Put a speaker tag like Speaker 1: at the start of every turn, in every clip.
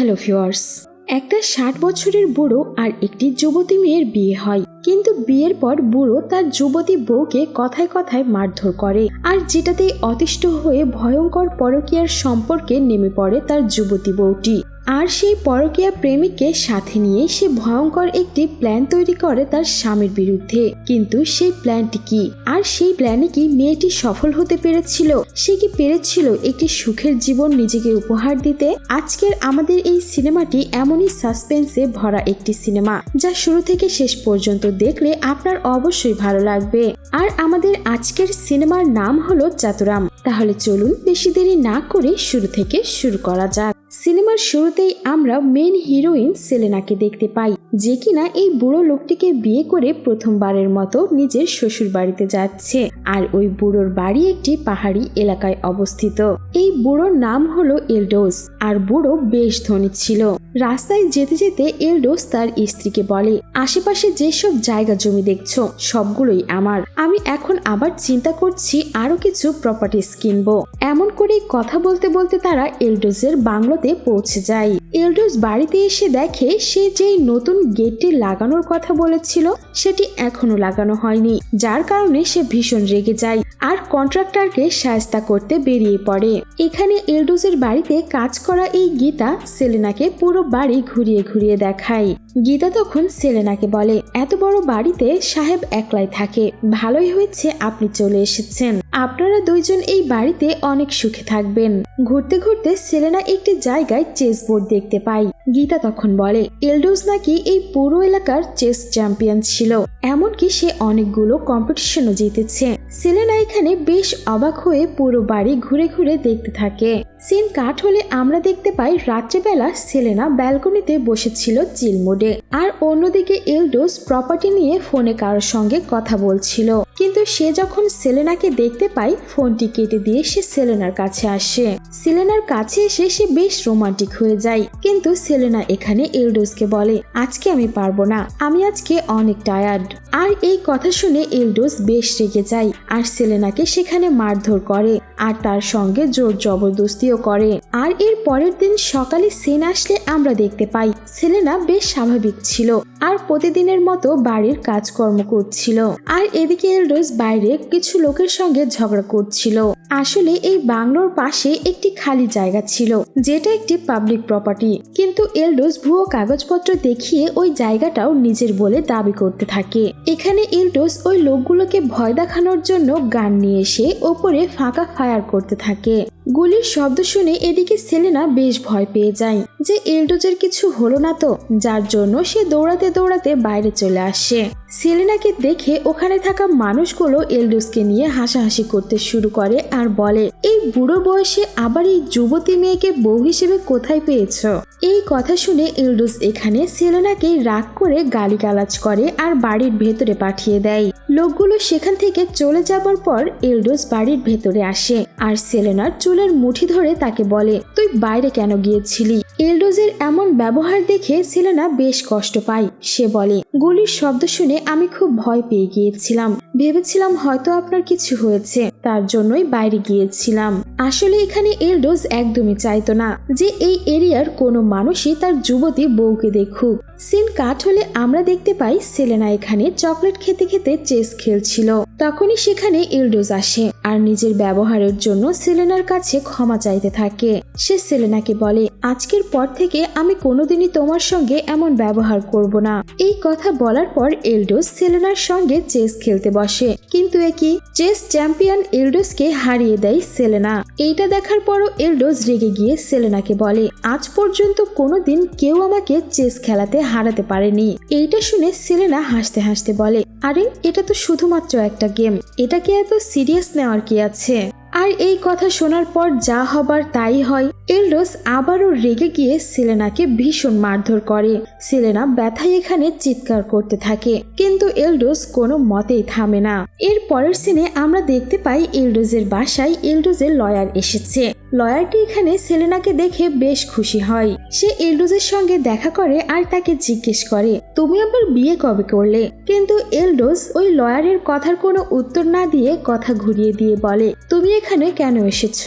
Speaker 1: Hello viewers. একটা ষাট বছরের বুড়ো আর একটি যুবতী মেয়ের বিয়ে হয়। কিন্তু বিয়ের পর বুড়ো তার যুবতী বউকে কথায় কথায় মারধর করে। আর যেটাতে অতিষ্ঠ হয়ে ভয়ঙ্কর পরকীয়ার সম্পর্কে নেমে পড়ে তার যুবতী বউটি। আর সেই পরকীয়া প্রেমিককে সাথে নিয়ে সে ভয়ঙ্কর একটি প্ল্যান তৈরি করে তার স্বামীর বিরুদ্ধে। কিন্তু সেই প্ল্যানটি কি? আর সেই প্ল্যানে কি মেয়েটি সফল হতে পেরেছিল? সে কি পেরেছিল একটি সুখের জীবন নিজেকে উপহার দিতে? আজকের আমাদের এই সিনেমাটি এমনই সাসপেন্সে ভরা একটি সিনেমা, যা শুরু থেকে শেষ পর্যন্ত দেখলে আপনার অবশ্যই ভালো লাগবে। আর আমাদের আজকের সিনেমার নাম হলো চাতুরাম। তাহলে চলুন বেশি দেরি না করে শুরু থেকে শুরু করা যাক। সিনেমার শুরুতেই আমরা মেন হিরোইন সেলেনাকে দেখতে পাই। যে কিনা এই বুড়ো লোকটিকে বিয়ে করে প্রথমবারের মতো নিজের শ্বশুর বাড়িতে যাচ্ছে। আর ওই বুড়োর বাড়ি একটি পাহাড়ি এলাকায় অবস্থিত। এই বুড়োর নাম হলো এলডোস, আর বুড়ো বেশ ধনী ছিল। রাস্তায় যেতে যেতে এলডোস তার স্ত্রীকে বলে, আশেপাশে যেসব জায়গা জমি দেখছ, সবগুলোই আমার। আমি এখন আবার চিন্তা করছি আরও কিছু প্রপার্টিস কিনবো। এমন করে কথা বলতে বলতে তারা এলডোজের বাংলোতে পৌঁছে যায়। এলডোস বাড়িতে এসে দেখে সে যেই নতুন গেটটি লাগানোর কথা বলেছিল, সেটি এখনও লাগানো হয়নি, যার কারণে সে ভীষণ রেগে যায় আর কন্ট্রাক্টরকে সায়স্তা করতে বেরিয়ে পড়ে। এখানে এলডোজের বাড়িতে কাজ করা এই গীতা সেলেনাকে পুরো বাড়ি ঘুরিয়ে ঘুরিয়ে দেখায়। গীতা তখন সেলেনাকে বলে, এত বড় বাড়িতে সাহেব একলাই থাকে, ভালোই হয়েছে আপনি চলে এসেছেন। আপনারা দুইজন এই বাড়িতে অনেক সুখে থাকবেন। ঘুরতে ঘুরতে সেলেনা একটি জায়গায় চেস বোর্ড দেখতে পাই। গীতা তখন বলে, এলডোজ নাকি এই পুরো এলাকার চেস চ্যাম্পিয়ন ছিল। এমনকি সে অনেকগুলো কম্পিটিশনও জিতেছে। সেলেনা এখানে বেশ অবাক হয়ে পুরো বাড়ি ঘুরে ঘুরে দেখতে থাকে। সিন কাট হলে আমরা দেখতে পাই রাত্রেবেলা সেলেনা ব্যালকনিতে বসেছিল চিল মোডে আর অন্যদিকে এলডোস প্রপার্টি নিয়ে ফোনে কারোর সঙ্গে কথা বলছিল। কিন্তু সে যখন সেলেনাকে দেখতে পায়, ফোনটি কেটে দিয়ে সে সেলেনার কাছে আসে। সেলেনার কাছে এসে সে বেশ রোমান্টিক হয়ে যায়। কিন্তু সেলেনা এখানে এলডোসকে বলে, আজকে আমি পারব না। আমি আজকে অনেক টায়ার্ড আর এই কথা শুনে এলডোস বেশ রেগে যায়। আর সেলেনাকে সেখানে মারধর করে। আর তার সঙ্গে জোর জবরদস্তিও করে। আর এর পরের দিন সকালে সেন আসলে আমরা দেখতে পাই, সেলেনা বেশ স্বাভাবিক ছিল আর প্রতিদিনের মতো বাড়ির কাজকর্ম করছিল। আর এদিকে এলডোস বাইরে কিছু লোকের সঙ্গে ঝগড়া করছিল। আসলে এই বাংলোর পাশে একটি খালি জায়গা ছিল, যেটা একটি পাবলিক প্রপার্টি। কিন্তু এলডোস ভুয়ো কাগজপত্র দেখিয়ে ওই জায়গাটাও নিজের বলে দাবি করতে থাকে। এখানে এলডোস ওই লোকগুলোকে ভয় দেখানোর জন্য গান নিয়ে এসে ওপরে ফাঁকা ফায়ার করতে থাকে। গুলির শব্দ শুনে এদিকে সেলেনা বেশ ভয় পেয়ে যায় যে এলডোজের কিছু হলো না তো, যার জন্য সে দৌড়াতে দৌড়াতে বাইরে চলে আসে। সেলেনাকে দেখে ওখানে থাকা মানুষগুলো এলডোসকে নিয়ে হাসাহাসি করতে শুরু করে আর বলে, এই বুড়ো বয়সে আবার এই যুবতী মেয়েকে বউ হিসেবে কোথায় পেয়েছ? এই কথা শুনে এলডোস এখানে সেলেনাকে রাগ করে গালি গালিগালাজ করে আর বাড়ির ভেতরে পাঠিয়ে দেয়। লোকগুলো সেখান থেকে চলে যাবার পর এলডোস বাড়ির ভেতরে আসে আর সেলেনার চুলের মুঠি ধরে তাকে বলে, তুই বাইরে কেন গিয়েছিলি? এলডোজের এমন ব্যবহার দেখে সেলেনা বেশ কষ্ট পায়। সে বলে, গুলির শব্দ শুনে আমি খুব ভয় পেয়ে গিয়েছিলাম। ভেবেছিলাম হয়তো আপনার কিছু হয়েছে, তার জন্যই বাইরে গিয়েছিলাম। আসলে এখানে এলডোজ একদমই চাইতো না, যে এই এরিয়ার কোনো মানুষই তার যুবতী বউকে দেখুক। সিন কাট হলে আমরা দেখতে পাই সেলেনা এখানে চকলেট খেতে খেতে চেস খেলছিল। তখনই সেখানে এলডোজ আসে, আর নিজের ব্যবহারের জন্য সেলেনার কাছে ক্ষমা চাইতে থাকে। সে সেলেনাকে বলে, আজকের পর থেকে আমি কোনোদিনই তোমার সঙ্গে এমন ব্যবহার করব না। এই কথা বলার পর এলডোজ সেলেনার সঙ্গে চেস খেলতে বসে। কিন্তু একই চেস চ্যাম্পিয়ন এলডোসকে হারিয়ে দেয় সেলেনা। এইটা দেখার পরও এলডোস রেগে গিয়ে সেলেনাকে বলে, আজ পর্যন্ত কোনোদিন কেউ আমাকে চেস খেলাতে হারাতে পারেনি। এইটা শুনে সেলেনা হাসতে হাসতে বলে, আরে, এটা তো শুধুমাত্র একটা গেম। এটাকে এত সিরিয়াস নেওয়ার কি আছে? আর এই কথা শোনার পর যা হবার তাই হয়। এলডোস আবারও রেগে গিয়ে সেলেনাকে ভীষণ মারধর করে। সেলেনা ব্যথায় এখানে চিৎকার করতে থাকে, কিন্তু এলডোস কোনো মতেই থামে না। এর পরের সিনে আমরা দেখতে পাই এলডোজের বাসায় এলডোজের লয়ার এসেছে। লয়ারটি এখানে সেলেনাকে দেখে বেশ খুশি হয়। সে এলডোজের সঙ্গে দেখা করে আর তাকে জিজ্ঞেস করে, তুমি আবার বিয়ে কবে করলে? কিন্তু এলডোজ ওই লয়ারের কথার কোনো উত্তর না দিয়ে কথা ঘুরিয়ে দিয়ে বলে, তুমি এখানে কেন এসেছ?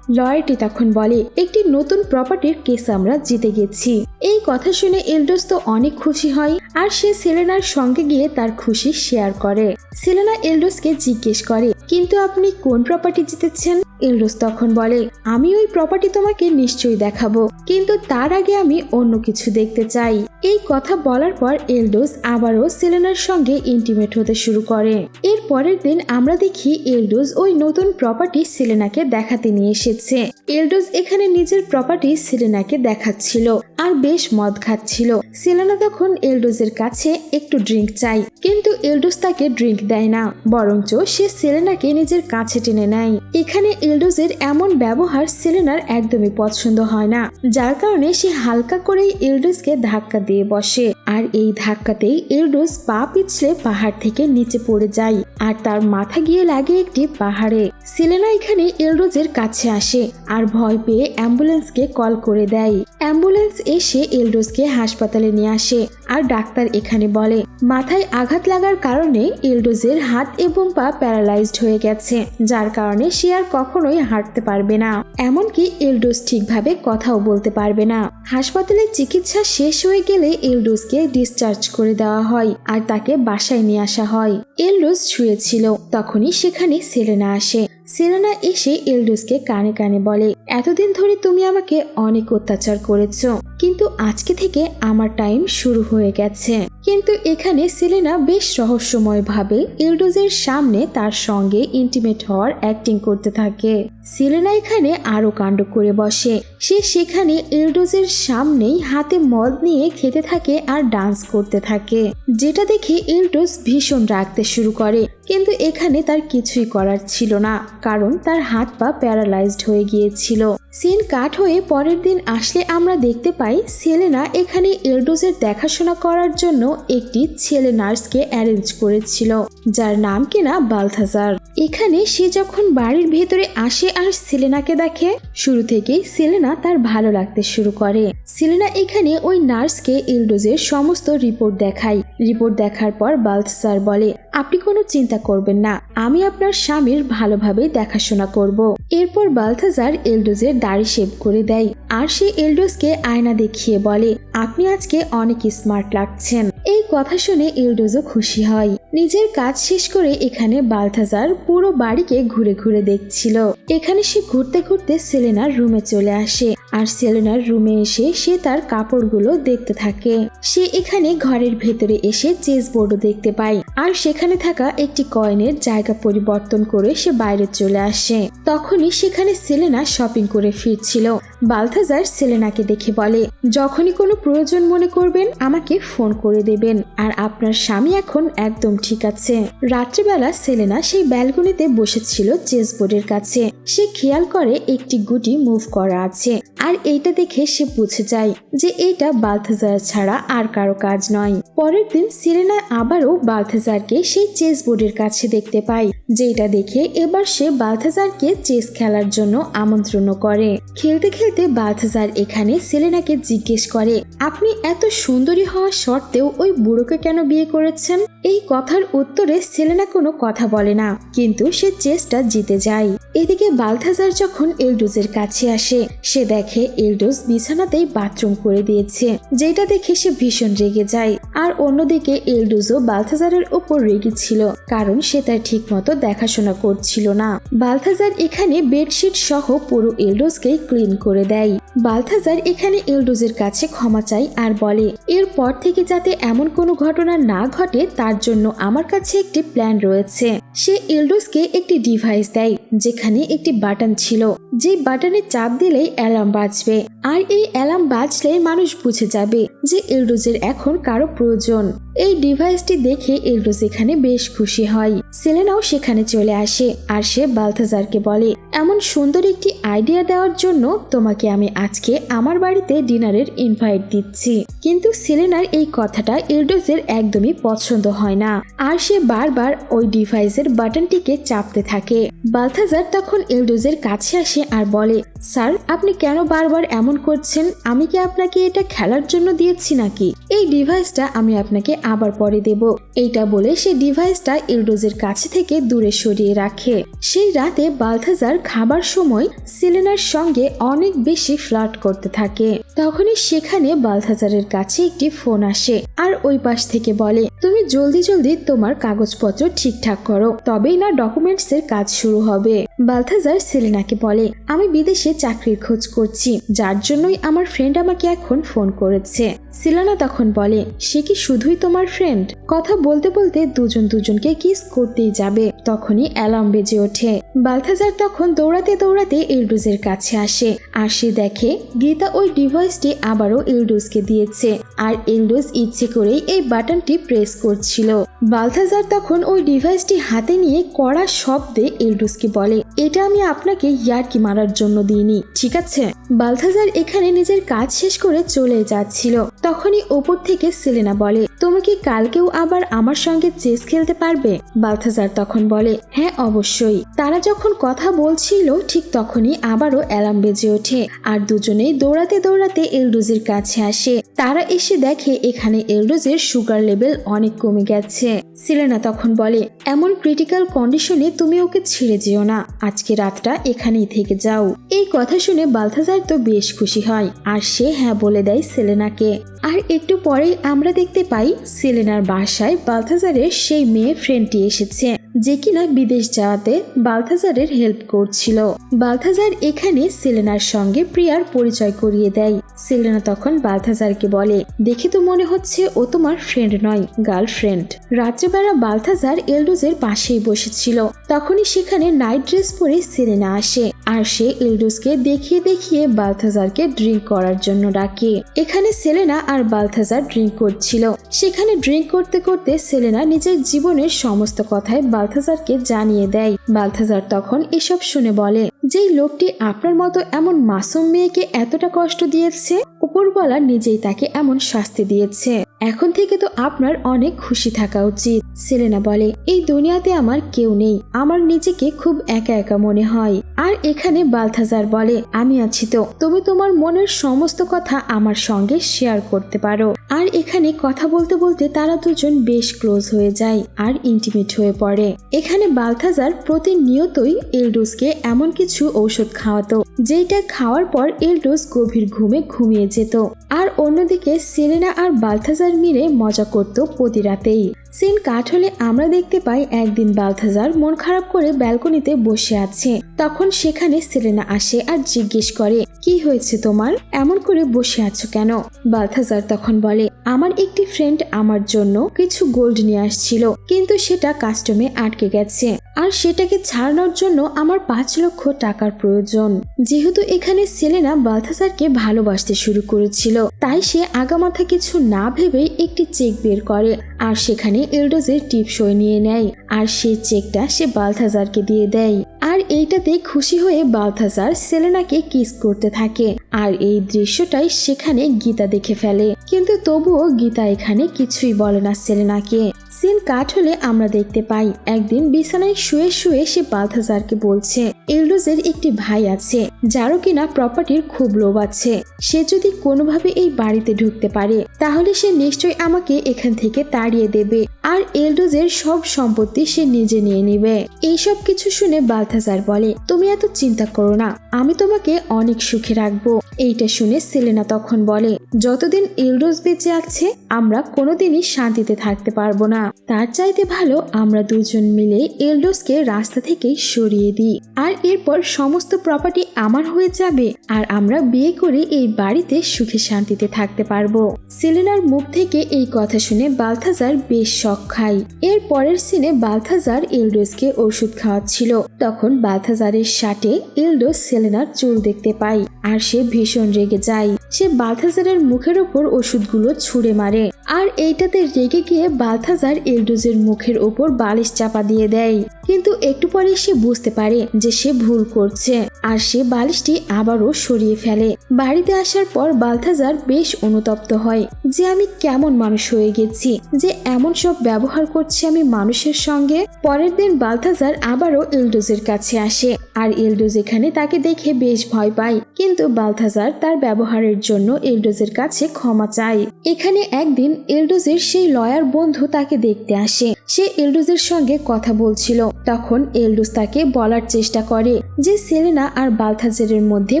Speaker 1: লয়ারটি তখন বলে, একটি নতুন প্রপার্টির কেস আমরা জিতে গেছি। এই কথা শুনে এলডোস তো অনেক খুশি হয় আর সে সেলেনার সঙ্গে গিয়ে তার খুশি শেয়ার করে। সেলেনা এলডোসকে জিজ্ঞেস করে, কিন্তু আপনি কোন প্রপার্টি জিতেছেন? এলডোস তখন বলে, আমি ওই প্রপার্টি তোমাকে নিশ্চয়ই দেখাবো, কিন্তু তার আগে আমি অন্য কিছু দেখতে চাই। এই কথা বলার পর এলডোস আবারও সেলেনার সঙ্গে ইন্টিমেট হতে শুরু করে। এর পরের দিন আমরা দেখি এলডোস ওই নতুন প্রপার্টি সেলেনাকে দেখাতে নিয়ে এসেছে। এলডোস এখানে নিজের প্রপার্টি সেলেনাকে দেখাচ্ছিল আর বেশ মদ খাচ্ছিল। সেলেনা তখন এলডোজের কাছে একটু ড্রিঙ্ক চাই, কিন্তু এলডোস তাকে ড্রিঙ্ক দেয় না, বরঞ্চ সে সেলেনাকে নিজের কাছে টেনে নেয়। এখানে এলডোজের এমন ব্যবহার সেলেনার একদমই পছন্দ হয় না, যার কারণে সে হালকা করেই ইল্ডোজকে ধাক্কা দিয়ে বসে। আর এই ধাক্কাতেই এলডোস পা পিছলে পাহাড় থেকে নিচে পড়ে যায় আর তার মাথা গিয়ে লাগে একটি পাহাড়ে। সেলেনা এখানে এলডোজের কাছে আসে আর ভয় পেয়ে অ্যাম্বুলেন্সকে কল করে দেয়। অ্যাম্বুলেন্স এসে এলডোসকে হাসপাতালে নিয়ে আসে আর ডাক্তার এখানে বলে, মাথায় আঘাত লাগার কারণে এলডোজের হাত এবং পা প্যারালাইজড হয়ে গেছে, যার কারণে সে আর কখনোই হাঁটতে পারবে না। এমনকি এলডোস ঠিকভাবে কথাও বলতে পারবে না। হাসপাতালে চিকিৎসা শেষ হয়ে গেলে এলডোসকে ডিসচার্জ করে দেওয়া হয় আর তাকে বাসায় নিয়ে আসা হয়। এলডোস শুয়েছিল। তখনই সেখানে সেলেনা আসে। সেলেনা এসে এলডোসকে কানে কানে বলে, এতদিন ধরে তুমি আমাকে অনেক অত্যাচার করেছ। কিন্তু আজকে থেকে আমার টাইম শুরু হয়ে গেছে। কিন্তু এখানে সেলেনা বেশ রহস্যময় ভাবে এলডোজের সামনে তার সঙ্গে ইন্টিমেট হওয়ার অ্যাক্টিং করতে থাকে। সেলেনা এখানে আরও কাণ্ড করে বসে। সে সেখানে এলডোজের সামনেই হাতে মদ নিয়ে খেতে থাকে আর ডান্স করতে থাকে। যেটা দেখে এলডোজ ভীষণ রাখতে শুরু করে। কিন্তু এখানে তার কিছুই করার ছিল না, কারণ তার হাত পা প্যারালাইজড হয়ে গিয়েছিল। সিন কাট হয়ে পরের দিন আসলে আমরা দেখতে পাই সেলেনা এখানে এলডোজের দেখাশোনা করার জন্য একটি ছেলে নার্সকে অ্যারেঞ্জ করেছিল, যার নাম কিনা বালথাজার। এখানে সে যখন বাড়ির ভেতরে আসে আর সেলেনাকে দেখে, শুরু থেকেই সেলেনা তার ভালো লাগতে শুরু করে। সেলেনা এখানে ওই নার্সকে এলডোজের সমস্ত রিপোর্ট দেখায়। রিপোর্ট দেখার পর বালথাজার বলে, আপনি কোনো চিন্তা করবেন না, আমি আপনার স্বামীর ভালোভাবে দেখাশোনা করব। এরপর বালথাজার এলডোজের দাড়ি শেভ করে দেয় আর সে এলডোজকে আয়না দেখিয়ে বলে, আপনি আজকে অনেক স্মার্ট লাগছেন। এই কথা শুনে এলডোজও খুশি হয়। নিজের কাজ শেষ করে এখানে বালথাজার পুরো বাড়িকে ঘুরে ঘুরে দেখছিল। এখানে সে ঘুরতে ঘুরতে সেলেনার রুমে চলে আসে। আর সেলেনার রুমে এসে সে তার কাপড়গুলো দেখতে থাকে। সে এখানে ঘরের ভেতরে এসে চেস বোর্ডও দেখতে পায়। আর সেখানে থাকা একটি কয়েনের জায়গা পরিবর্তন করে সে বাইরে চলে আসে। তখনই সেখানে সেলেনা শপিং করে ফিরছিল। বালথাজার সেলেনাকে দেখে বলে, যখনই কোনো প্রয়োজন মনে করবেন, আমাকে ফোন করে দেবেন। আর আপনার স্বামী এখন একদম ঠিক আছে। রাত্রিবেলা সেলেনা সেই ব্যালকনিতে বসেছিল চেস বোর্ডের কাছে। সে খেয়াল করে একটি গুটি মুভ করা আছে। আর এইটা দেখে সে বুঝে যায় যে এইটা বালথাজার ছাড়া আর কারও কাজ নয়। পরের দিন সিরেনা আবারও বালথাজারকে সেই চেস বোর্ডের কাছে দেখতে পায় যেটা দেখে এবার সে বালথাজারকে চেস খেলার জন্য আমন্ত্রণ করে। খেলতে খেলতে বালথাজার এখানে সেলেনাকে জিজ্ঞেস করে, আপনি এত সুন্দরী হওয়া সত্ত্বেও ওই বুড়োকে কেন বিয়ে করেছেন? এই কথার উত্তরে সেলেনা কোনো কথা বলে না, কিন্তু সে চেষ্টা জিতে যায়। এদিকে বালথাজার যখন এলডোজের কাছে আসে, সে দেখে এলডোজ বিছানাতেই বাথরুম করে দিয়েছে, যেটা দেখে সে ভীষণ রেগে যায়। আর অন্যদিকে এলডোজও বালথাজারের ওপর রেগে ছিল, কারণ সে তার ঠিক মতো দেখাশোনা করছিল না। বালথাজার এখানে বেডশিট সহ পুরো এলডোজকে ক্লিন করে দেয়। বালথাজার এখানে এলডোজের কাছে ক্ষমা চায় আর বলে, এরপর থেকে যাতে এমন কোনো ঘটনা না ঘটে, তার জন্য আমার কাছে একটি প্ল্যান রয়েছে। সে এলডোজকে একটি ডিভাইস দেয়, যেখানে একটি বাটন ছিল। যে বাটনে চাপ দিলেই অ্যালার্ম বাজবে। আর এই অ্যালার্ম বাজলে মানুষ বুঝে যাবে যে এলডোজের এখন কারও প্রয়োজন। এই ডিভাইসটি দেখে এলডোজ এখানে বেশ খুশি হয়। সেলেনাও সেখানে চলে আসে আর সে বালথাজারকে বলে, এমন সুন্দর একটি আইডিয়া দেওয়ার জন্য তোমাকে আমি আজকে আমার বাড়িতে ডিনারের ইনভাইট দিচ্ছি। কিন্তু সেলেনার এই কথাটা এলডোজের একদমই পছন্দ হয় না। আর সে বারবার ওই ডিভাইসের বাটনটিকে চাপতে থাকে। বালথাজার তখন এলডোজের কাছে আসে আর বলে, স্যার, আপনি কেন বারবার এমন করছেন? আমি কি আপনাকে এটা খেলার জন্য দিয়েছি নাকি? এই ডিভাইসটা আমি আপনাকে আবার পরে দেব। এইটা বলে সে ডিভাইসটা এলডোজের কাছে থেকে দূরে সরিয়ে রাখে। সেই রাতে বালথাজার খাবার সময় সিলেনার সঙ্গে অনেক বেশি ফ্লার্ট করতে থাকে। তখনই সেখানে বালথাজারের কাছে একটি ফোন আসে আর ওই পাশ থেকে বলে, তুমি জলদি জলদি তোমার কাগজপত্র ঠিকঠাক করো। তবেই না ডকুমেন্টস এর কাজ শুরু হবে। বালথাজার সেলেনাকে বলে, আমি বিদেশে চাকরির খোঁজ করছি, যার জন্যই আমার ফ্রেন্ড আমাকে এখন ফোন করেছে। সিলানা তখন বলে, সে কি শুধুই তোমার ফ্রেন্ড কথা বলতে বলতে দুজন দুজনকে কিস করতেই যাবে, তখনই অ্যালার্ম বেজে ওঠে। বালথাজার তখন দৌড়াতে দৌড়াতে ইলডুজের কাছে আসে, আর সে দেখে গীতা ওই ডিভাইসটি আবারও ইলডুজকে দিয়েছে, আর ইলডুজ ইচ্ছে করেই এই বাটনটি প্রেস করছিল। বালথাজার তখন ওই ডিভাইসটি হাতে নিয়ে কড়া শব্দে ইলডুসকে বলে, এটা আমি আপনাকে ইয়ার্কি মারার জন্য দিইনি, ঠিক আছে? বালথাজার এখানে নিজের কাজ শেষ করে চলে যাচ্ছিল। তখনই ওপর থেকে সেলেনা বলে, তুমি কি কালকেও আবার আমার সঙ্গে চেস খেলতে পারবে? বালথাজার তখন বলে হ্যাঁ অবশ্যই। তারা যখন কথা বলছিল, ঠিক তখনই আবারও অ্যালার্ম বেজে ওঠে আর দুজনেই দৌড়াতে দৌড়াতে এলডোজের কাছে আসে। তারা এসে দেখে এখানে এলডোজের সুগার লেভেল অনেক কমে গেছে। সিলেনা তখন বলে, এমন ক্রিটিক্যাল কন্ডিশনে তুমি ওকে ছেড়ে যেও না। আজকে রাতটা এখানেই থেকে যাও। এই কথা শুনে বালথাজার তো বেশ খুশি হয়। আর সে হ্যাঁ বলে দেয় সেলেনাকে। আর একটু পরেই আমরা দেখতে পাই সেলেনার বাসায় বালথাজারের সেই মেয়ে ফ্রেন্ডটি এসেছে, যে কিনা বিদেশ যাওয়াতে বালথাজারের হেল্প করছিল। বালথাজার এখানে সেলেনার সঙ্গে প্রিয়ার পরিচয় করিয়ে দেয়। সেলেনা তখন বালথাজারকে বলে, দেখে তো মনে হচ্ছে ও তোমার ফ্রেন্ড নয়, গার্লফ্রেন্ড। রাত্রেবেলা বালথাজার এলডোজের পাশেই বসেছিল। তখনই সেখানে নাইট ড্রেস পরে সেলেনা আসে। আর সে এলডোজকে দেখিয়ে দেখিয়ে বালথাজারকে ড্রিঙ্ক করার জন্য ডাকে। এখানে সেলেনা আর বালথাজার ড্রিঙ্ক করছিল। সেখানে ড্রিঙ্ক করতে করতে সেলেনা নিজের জীবনের সমস্ত কথায় বালথাজারকে জানিয়ে দেয়। বালথাজার তখন এসব শুনে বলে, যেই লোকটি আপনার মতো এমন মাসুম মেয়েকে এতটা কষ্ট দিয়েছে? উপরওয়ালা নিজেই তাকে এমন শাস্তি দিয়েছে। এখন থেকে তো আপনার অনেক খুশি থাকা উচিত, সেলেনা বলে। এই দুনিয়াতে আমার কেউ নেই, আমার নিজেকে খুব একা একা মনে হয়। আর এখানে বালথাজার বলে, আমি আছি তো। তুমি তোমার মনের সমস্ত কথা আমার সঙ্গে শেয়ার করতে পারো। আর এখানে কথা বলতে বলতে তারা দুজন বেশ ক্লোজ হয়ে যায় আর ইন্টিমেট হয়ে পড়ে। এখানে বালথাজার প্রতিনিয়তই এলডোসকে এমন কিছু ঔষধ খাওয়াতো যেটা খাওয়ার পর এলডোস গভীর ঘুমে ঘুমিয়ে যেত। আর অন্যদিকে সেরেনা আর বালথাজার মিলে মজা করত প্রতি রাতেই। সিন কাট হলে আমরা দেখতে পাই একদিন বালথাজার মন খারাপ করে ব্যালকনিতে বসে আছে। তখন সেখানে সেলেনা আসে আর জিজ্ঞেস করে, কি হয়েছে তোমার? এমন করে বসে আছো কেন? বালথাজার তখন বলে, আমার একটি ফ্রেন্ড আমার জন্য কিছু গোল্ড নিয়ে আসছিল, কিন্তু সেটা কাস্টমে আটকে গেছে। আর সেটাকে ছাড়ানোর জন্য আমার পাঁচ লক্ষ টাকার প্রয়োজন। যেহেতু এখানে সেলেনা বালথাসারকে ভালোবাসতে শুরু করেছিল, তাই সে আগামাথা কিছু না ভেবেই একটি চেক বের করে। আর সেখানে এলডোজের টিপসই নিয়ে নেয়, আর সে চেকটা সে বালথাজারকে দিয়ে দেয়। আর এইটাতে খুশি হয়ে বালথাজার সেলেনাকে কিস করতে থাকে, আর এই দৃশ্যটাই সেখানে গীতা দেখে ফেলে। কিন্তু তবুও গীতা এখানে কিছুই বলে না সেলেনাকে। সিন কাট হলে আমরা দেখতে পাই, একদিন বিছানায় শুয়ে শুয়ে সে বালথাজারকে বলছে এলডোজের একটি ভাই আছে, যারও কিনা প্রপার্টির খুব লোভ আছে। সে যদি কোনোভাবে এই বাড়িতে ঢুকতে পারে, তাহলে সে নিশ্চয়ই আমাকে এখান থেকে তাড়িয়ে দেবে। আর এলডোজের সব সম্পত্তি সে নিজে নিয়ে নিবে। এইসব কিছু শুনে বালথাজার বলে, তুমি এত চিন্তা করো না, আমি তোমাকে অনেক সুখে রাখব। এইটা শুনে সেলেনা তখন বলে, যতদিন এলডোজ বেঁচে আছে, আমরা কোনোদিনই শান্তিতে থাকতে পারব না। তার চাইতে ভালো আমরা দুজন মিলে এলডোসকে রাস্তা থেকে সরিয়ে দিই। আর এরপর সমস্ত প্রপার্টি আমার হয়ে যাবে আর আমরা বিয়ে করে এই বাড়িতে সুখে শান্তিতে থাকতে পারব। সেলেনার মুখ থেকে এই কথা শুনে বালথাজার বেশ শখ খায়। এর পরের সিনে বালথাজার এলডোসকে ওষুধ খাওয়াচ্ছিল। তখন বালথাজারের শাটে এলডোস সেলেনার চুল দেখতে পাই আর সে ভীষণ রেগে যায়। সে বালথাজারের মুখের ওপর ওষুধগুলো ছুঁড়ে মারে। আর এইটাতে রেগে গিয়ে বালথাজার এলডোজের মুখের ওপর বালিশ চাপা দিয়ে দেয়। কিন্তু একটু পরে সে বুঝতে পারে যে সে ভুল করছে আর সে বালিশটি আবারও সরিয়ে ফেলে। বাড়িতে আসার পর বালথাজার বেশ অনুতপ্ত হয় যে আমি কেমন মানুষ হয়ে গেছি, যে এমন সব ব্যবহার করছি আমি মানুষের সঙ্গে। পরের দিন বালথাজার আবারও এলডোজের কাছে আসে আর এলডোজ এখানে তাকে দেখে বেশ ভয় পায়। কিন্তু বালথাজার তার ব্যবহারের জন্য এলডোজের কাছে ক্ষমা চায়। এখানে একদিন এলডোজের সেই লয়ার বন্ধু তাকে দেখতে আসে। সে এলডোজের সঙ্গে কথা বলছিল। তখন এলডুস তাকে বলার চেষ্টা করে যে সেলেনা আর বালথাজারের মধ্যে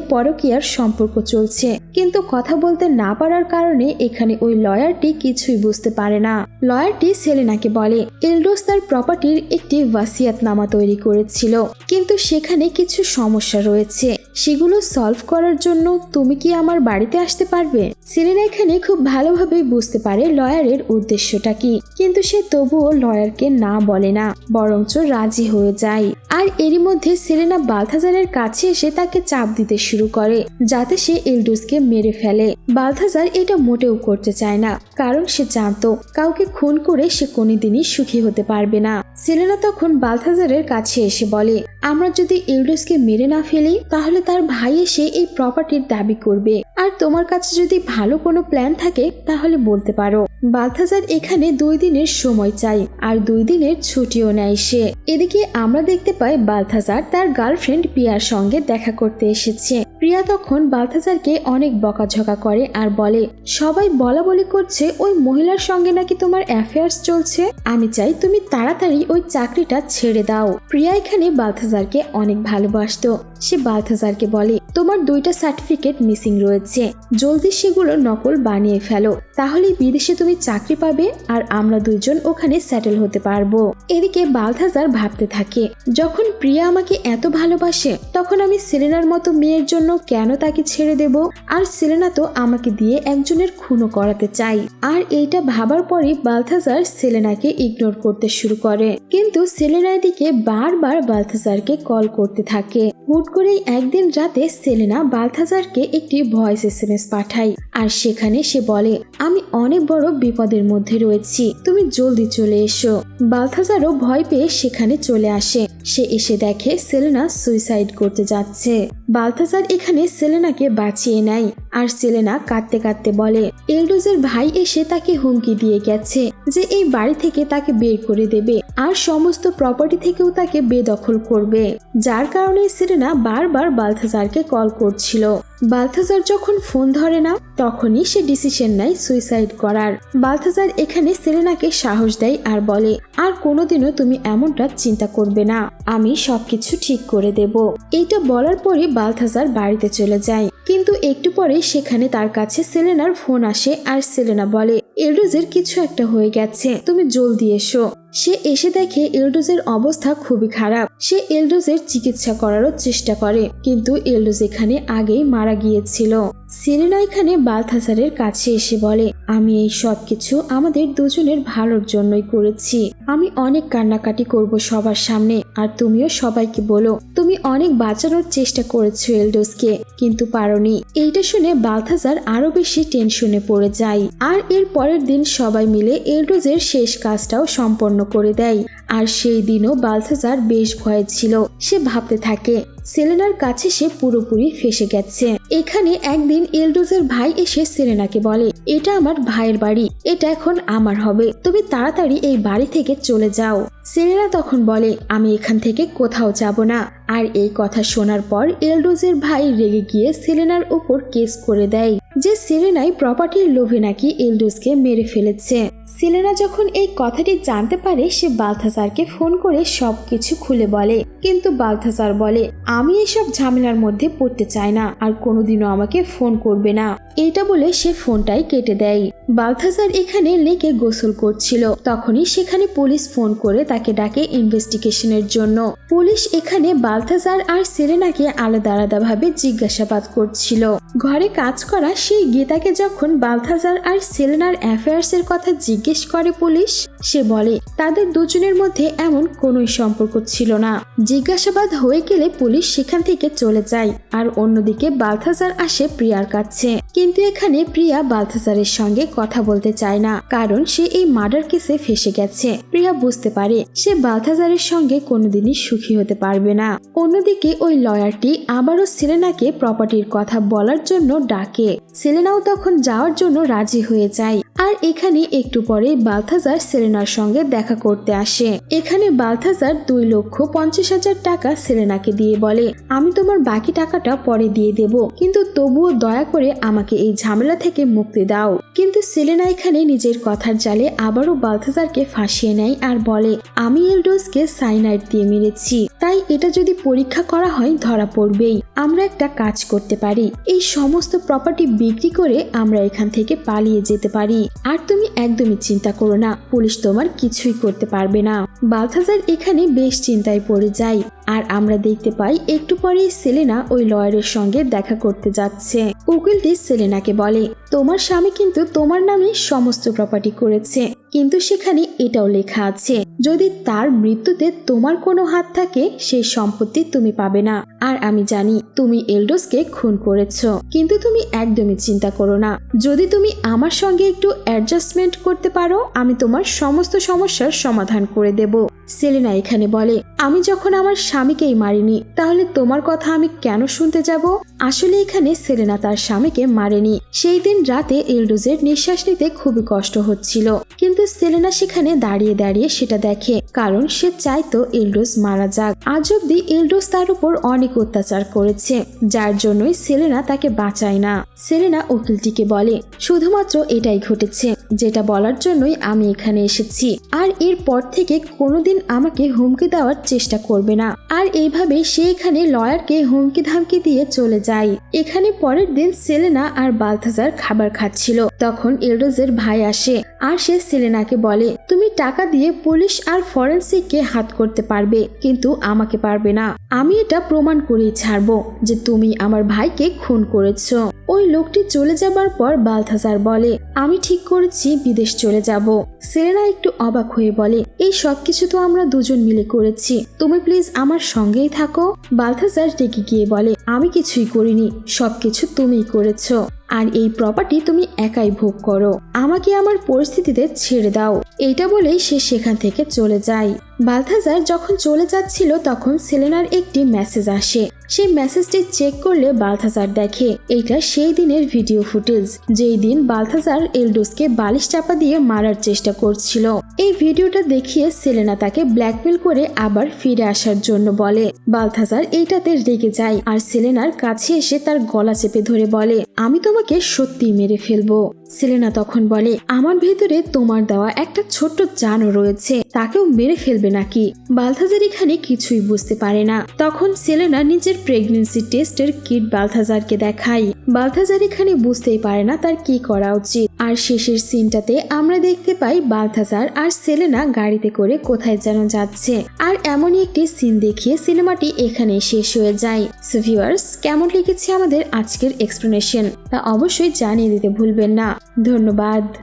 Speaker 1: পরকীয়ার সম্পর্ক চলছে। কিন্তু কথা বলতে না পারার কারণে এখানে ওই লয়ারটি কিছুই বুঝতে পারে না। লয়ারটি সেলেনাকে বলে, এলডোস তার প্রপার্টির একটি ওয়াসিয়াতনামা তৈরি করেছিল, কিন্তু সেখানে কিছু সমস্যা রয়েছে। সেগুলো সলভ করার জন্য তুমি কি আমার বাড়িতে আসতে পারবে? সেলেনা এখানে খুব ভালোভাবেই বুঝতে পারে লয়ারের উদ্দেশ্যটা কি। কিন্তু সে তবুও লয়ারকে না বলে না, বরঞ্চ রাজি হয়ে যায়। আর এরই মধ্যে সেলেনা বালথাজারের কাছে এসে তাকে চাপ দিতে শুরু করে, যাতে সে এলডোসকে মেরে ফেলে। বালথাজার এটা মোটেও করতে চায় না, কারণ সে জানতো, কাউকে খুন করে সে কোনোদিনই সুখী হতে পারবে না। সেলেনা তখন বালথাজারের কাছে এসে বলে, আমরা যদি এলডোসকে মেরে না ফেলি, তাহলে তার ভাই এসে এই প্রপার্টির দাবি করবে। আর তোমার কাছে যদি ভালো কোনো প্ল্যান থাকে, তাহলে বলতে পারো। বালথাজার এখানে দুই দিনের সময় চাই, আর দুই দিনের ছুটিও নেয় সে। এদিকে আমরা দেখতে পাই বালথাজার তার গার্লফ্রেন্ড প্রিয়ার সঙ্গে দেখা করতে এসেছে। প্রিয়া তখন বালথাজারকে অনেক বকাঝকা করে আর বলে, সবাই বলা বলি করছে, ওই মহিলার সঙ্গে নাকি তোমার অ্যাফেয়ার্স চলছে? আমি চাই তুমি তাড়াতাড়ি ওই চাকরিটা ছেড়ে দাও। প্রিয়া এখানে বালথাজারকে অনেক ভালোবাসতো। সে বালথাজারকে বলে, তোমার দুইটা সার্টিফিকেট মিসিং রয়েছে। জলদি সেগুলো নকল বানিয়ে ফেলো। তাহলে বিদেশে তুমি চাকরি পাবে আর আমরা দুইজন ওখানে সেটেল হতে পারব। এদিকে বালথাজার ভাবতে থাকে, যখন প্রিয়া আমাকে এত ভালোবাসে, তখন আমি সেলেনার মতো মেয়ের জন্য কেন তাকে ছেড়ে দেব? আর সেলেনা তো আমাকে দিয়ে একজনের খুনও করাতে চাই। আর এইটা ভাবার পরে বালথাজার সেলেনাকে ইগনোর করতে শুরু করে। কিন্তু সেলেনা এদিকে বারবার বালথাজারকে কল করতে থাকে। হুট করেই একদিন রাতে সেলেনা বালথাজারকে একটি ভয়েস এস এম এস পাঠায়। আর সেখানে সে বলে, আমি অনেক বড় বিপদের মধ্যে রয়েছি। তুমি জলদি চলে এসো। বালথাজারও ভয় পেয়ে সেখানে চলে আসে। সে এসে দেখে সেলেনা সুইসাইড করতে যাচ্ছে। বালথাজার এখানে সেলেনাকে বাঁচিয়ে নেয়। আর সেলেনা কাঁদতে কাঁদতে বলে, এলডোজের ভাই এসে তাকে হুমকি দিয়ে গেছে যে এই বাড়ি থেকে তাকে বের করে দেবে। আর সমস্ত প্রপার্টি থেকেও তাকে বেদখল করবে। যার কারণে সেলেনা বারবার বালথাজারকে কল করছিল। বালথাজার যখন ফোন ধরে না, তখনই সে ডিসিশন নেয় সুইসাইড করার। বালথাজার এখানে সেলেনাকে সাহস দেয় আর বলে, আর কোনোদিনও তুমি এমনটা চিন্তা করবে না। আমি সবকিছু ঠিক করে দেব। এইটা বলার পরে বালথাজার বাড়িতে চলে যায়। কিন্তু একটু পরে সেখানে তার কাছে সেলেনার ফোন আসে আর সেলেনা বলে এলডোজের কিছু একটা হয়ে গেছে। তুমি জলদি এসো। সে এসে দেখে এলডোজের অবস্থা খুবই খারাপ। সে এলডোজের চিকিৎসা করারও চেষ্টা করে, কিন্তু এলডোজ এখানে আগেই মারা গিয়েছিল। সেলেনা এখানে বালথাসারের কাছে এসে বলে, আমি এই সব কিছু আমাদের দুজনের ভালোর জন্যই করেছি। আমি অনেক কান্নাকাটি করব সবার সামনে, আর তুমিও সবাইকে বলো, তুমি অনেক বাঁচানোর চেষ্টা করেছ এলডোসকে কিন্তু পারোনি। এইটা শুনে বালথাজার আরও বেশি টেনশনে পড়ে যায়। আর এর পরের দিন সবাই মিলে এলডোজের শেষ কাজটাও সম্পন্ন করে দেয়। আর সেই দিনও বালথাজার বেশ ভয়ে ছিল। সে ভাবতে থাকে সেলেনার কাছে সে পুরোপুরি ফেসে গেছে। এখানে একদিন এলডোজের ভাই এসে সেলেনাকে বলে, এটা আমার ভাইয়ের বাড়ি, এটা এখন আমার হবে। তুমি তাড়াতাড়ি এই বাড়ি থেকে চলে যাও। সেলেনা তখন বলে, আমি এখান থেকে কোথাও যাব না। আর এই কথা শোনার পর এলডোজের ভাই রেগে গিয়ে সেলেনার উপর কেস করে দেয়, যে সেলেনাই প্রপার্টির লোভে নাকি এলডোজকে মেরে ফেলেছে। সেলেনা যখন এই কথাটি জানতে পারে, সে বালথাসারকে ফোন করে সবকিছু খুলে বলে। কিন্তু বালথাসার বলে আমি এসব ঝামেলার মধ্যে পড়তে চাই না, আর কোনোদিনও আমাকে ফোন করবে না। এটা বলে সে ফোনটাই কেটে দেয়। বালথাসার এখানে লেকে গোসল করছিল। তখনই সেখানে পুলিশ ফোন করে তাকে ডাকে ইনভেস্টিগেশনের জন্য। পুলিশ এখানে বালথাসার আর সেরেনাকে আলাদা আলাদাভাবে জিজ্ঞাসাবাদ করছিল। ঘরে কাজ করা সেই গীতাকে যখন বালথাজার আর সেলেনার অ্যাফেয়ার্সের কথা জিজ্ঞেস করে পুলিশ, সে বলে, তাদের দুজনের মধ্যে এমন কোনোই সম্পর্ক ছিল না। জিজ্ঞাসাবাদ হয়ে গেলে পুলিশ সেখান থেকে চলে যায় আর অন্যদিকে বালথাজার আসে প্রিয়ার কাছে। কিন্তু এখানে প্রিয়া বালথাজারের সঙ্গে কথা বলতে চায় না, কারণ সে এই মার্ডার কেসে ফেসে গেছে। প্রিয়া বুঝতে পারে, সে বালথাজারের সঙ্গে কোনোদিনই সুখী হতে পারবে না। অন্যদিকে ওই লয়ারটি আবারও সেলেনাকে প্রপার্টির কথা বলার জন্য ডাকে। সেলেনাও তখন যাওয়ার জন্য রাজি হয়ে যায়। আর এখানে একটু পরে বালথাজার সেলেনার সঙ্গে দেখা করতে আসে। এখানে বালথাজার দুই লক্ষ পঞ্চাশ হাজার টাকা সেলেনাকে দিয়ে বলে, আমি তোমার বাকি টাকাটা পরে দিয়ে দেব, কিন্তু তবুও দয়া করে আমাকে এই ঝামেলা থেকে মুক্তি দাও। কিন্তু সেলেনা এখানে নিজের কথার জালে আবারও বালথাজারকে ফাঁসিয়ে নেয় আর বলে, আমি এলডোসকে সাইনাইড দিয়ে মেরেছি, তাই এটা যদি পরীক্ষা করা হয় ধরা পড়বেই। আমরা একটা কাজ করতে পারি। এই সমস্ত প্রপার্টি বিক্রি করে আমরা এখান থেকে পালিয়ে যেতে পারি। আর তুমি একদমই চিন্তা করো না, পুলিশ তোমার কিছুই করতে পারবে না। বালথাজার এখানে বেশ চিন্তায় পড়ে যায়। আর আমরা দেখতে পাই একটু পরেই সেলেনা ওই লয়ারের সঙ্গে দেখা করতে যাচ্ছে। উকিলটি সেলেনাকে বলে, তোমার স্বামী কিন্তু তোমার নামে সমস্ত প্রপার্টি করেছে, কিন্তু সেখানে এটাও লেখা আছে, যদি তার মৃত্যুতে তোমার কোনো হাত থাকে সেই সম্পত্তি তুমি পাবে না। আর আমি জানি তুমি এলডোসকে খুন করেছ, কিন্তু তুমি একদমই চিন্তা করো না। যদি তুমি আমার সঙ্গে একটু অ্যাডজাস্টমেন্ট করতে পারো, আমি তোমার সমস্ত সমস্যার সমাধান করে দেব। সেলেনা এখানে বলে, আমি যখন আমার স্বামীকেই মারিনি, তাহলে তোমার কথা আমি কেন শুনতে যাব? আসলে এখানে সেলেনা তার স্বামীকে মারেনি। সেই দিন রাতে এলডোজের নিঃশ্বাস নিতে খুবই কষ্ট হচ্ছিল। কিন্তু সেলেনা সেখানে দাঁড়িয়ে দাঁড়িয়ে সেটা দেখে, কারণ সে চাইতো এলডোজ মারা যাক। আজ অব্দি এলডোজ তার উপর অনেক অত্যাচার করেছে, যার জন্যই সেলেনা তাকে বাঁচায় না। সেলেনা উকিলটিকে বলে, শুধুমাত্র এটাই ঘটেছে, যেটা বলার জন্যই আমি এখানে এসেছি। আর এরপর থেকে কোনোদিন আমাকে হুমকি দেওয়ার চেষ্টা করবে না। আর এইভাবে সে এখানে লয়ারকে হুমকি ধামকি দিয়ে চলে যায়। এখানে পরের দিন সেলেনা আর বালথাজার খাবার খাচ্ছিল। তখন এলডোজের ভাই আসে আর সে সেলেনাকে বলে, তুমি টাকা দিয়ে পুলিশ আর ফরেন্সিককে হাত করতে পারবে, কিন্তু আমাকে পারবে না। আমি এটা প্রমাণ করেই ছাড়বো যে তুমি আমার ভাইকে খুন করেছ। ওই লোকটি চলে যাবার পর বালথাজার বলে, আমি ঠিক করেছি, বিদেশ চলে যাব। সেলেনা একটু অবাক হয়ে বলে এই সব কিছু তো আমরা দুজন মিলে করেছি। তুমি প্লিজ আমার সঙ্গেই থাকো। বালথাজার ডেকে গিয়ে বলে, আমি কিছুই করিনি, সবকিছু তুমিই করেছ। আর এই প্রপার্টি তুমি একাই ভোগ করো। আমাকে আমার পরিস্থিতিতে ছেড়ে দাও। এইটা বলেই সে সেখান থেকে চলে যায়। বালথাজার যখন চলে যাচ্ছিল, তখন সেলেনার একটি মেসেজ আসে। সেই মেসেজটি চেক করলে বালথাজার দেখে। এটা সেই দিনের ভিডিও ফুটেজ যেই দিন বালথাজার এলডোসকে বালিশ চাপা দিয়ে মারার চেষ্টা করছিল। এই ভিডিওটা দেখিয়ে সেলেনা তাকে ব্ল্যাকমেল করে আবার ফিরে আসার জন্য বলে। বালথাজার এইটাতে রেগে যায় আর সেলেনার কাছে এসে তার গলা চেপে ধরে বলে, আমি তোমাকে সত্যি মেরে ফেলব। সেলেনা তখন বলে, আমার ভেতরে তোমার দেওয়া একটা ছোট্ট জানও রয়েছে। তাকেও মেরে ফেলবে নাকি? বালথাজার এখানে কিছুই বুঝতে পারে না। তখন সেলেনা নিজের প্রেগনেন্সি টেস্টের কিট বালথাজারকে দেখায়। বালথাজার এখানে বুঝতেই পারে না তার কি করা উচিত। আর শেষের সিনটাতে আমরা দেখতে পাই বালথাজার আর সেলেনা গাড়িতে করে কোথায় যেন যাচ্ছে। আর এমনই একটি সিন দেখিয়ে সিনেমাটি এখানে শেষ হয়ে যায়। সো ভিউয়ার্স কেমন লেগেছে আমাদের আজকের এক্সপ্লেনেশন তা অবশ্যই জানিয়ে দিতে ভুলবেন না। ধন্যবাদ।